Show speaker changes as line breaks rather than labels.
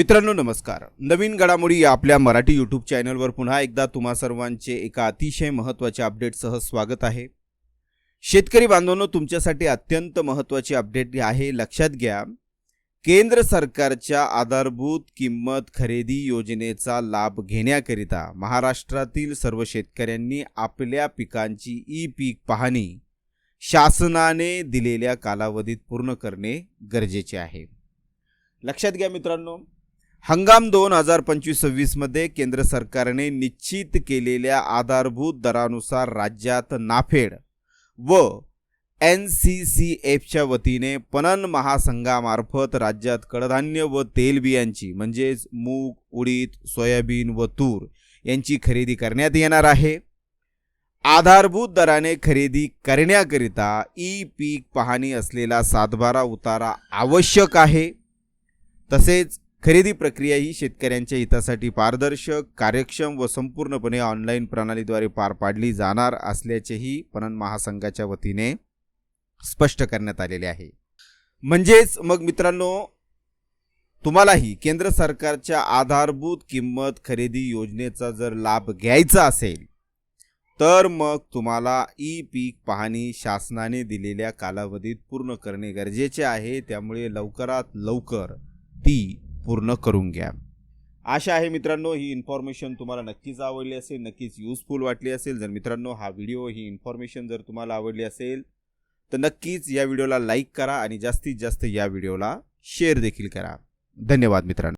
मित्रांनो नमस्कार. नवीन घडामोडी या आपल्या मराठी यूट्यूब चॅनलवर पुन्हा एकदा तुम्हा सर्वांचे एका अतिशय महत्त्वाच्या अपडेटसह स्वागत आहे. शेतकरी बांधवांनो तुमच्यासाठी अत्यंत महत्त्वाची अपडेट आहे. लक्षात घ्या केंद्र सरकारच्या आधारभूत किंमत खरेदी योजनेचा लाभ घेण्याकरिता महाराष्ट्रातील सर्व शेतकऱ्यांनी आपल्या पिकांची ई पीक पाहणी शासनाने दिलेल्या कालावधीत पूर्ण करणे गरजेचे आहे. लक्षात घ्या मित्रांनो हंगाम दोन हजार पंचवीस सव्वीसमध्ये केंद्र सरकारने निश्चित केलेल्या आधारभूत दरानुसार राज्यात नाफेड व एन सी सी एफच्या वतीने पणन महासंघामार्फत राज्यात कडधान्य व तेलबियांची म्हणजेच मूग उडीद सोयाबीन व तूर यांची खरेदी करण्यात येणार आहे. आधारभूत दराने खरेदी करण्याकरिता ई पीक पाहणी असलेला सातबारा उतारा आवश्यक आहे. तसेच खरेदी प्रक्रिया ही शेतकऱ्यांच्या हितासाठी पारदर्शक कार्यक्षम व संपूर्णपणे ऑनलाईन प्रणालीद्वारे पार पाडली जाणार असल्याचेही पणन महासंघाच्या वतीने स्पष्ट करण्यात आलेले आहे. म्हणजेच मग मित्रांनो तुम्हालाही केंद्र सरकारच्या आधारभूत किंमत खरेदी योजनेचा जर लाभ घ्यायचा असेल तर मग तुम्हाला ई पीक पाहणी शासनाने दिलेल्या कालावधीत पूर्ण करणे गरजेचे आहे. त्यामुळे लवकरात लवकर ती पूर्ण करून घ्या. आशा आहे मित्रांनो ही इन्फॉर्मेशन तुम्हाला नक्कीच आवडली असेल नक्कीच यूजफुल वाटली असेल. जर मित्रांनो हा व्हिडिओ ही इन्फॉर्मेशन जर तुम्हाला आवडली असेल तर नक्कीच या व्हिडिओला लाईक करा आणि जास्तीत जास्त या व्हिडिओला शेअर देखील करा. धन्यवाद मित्रांनो.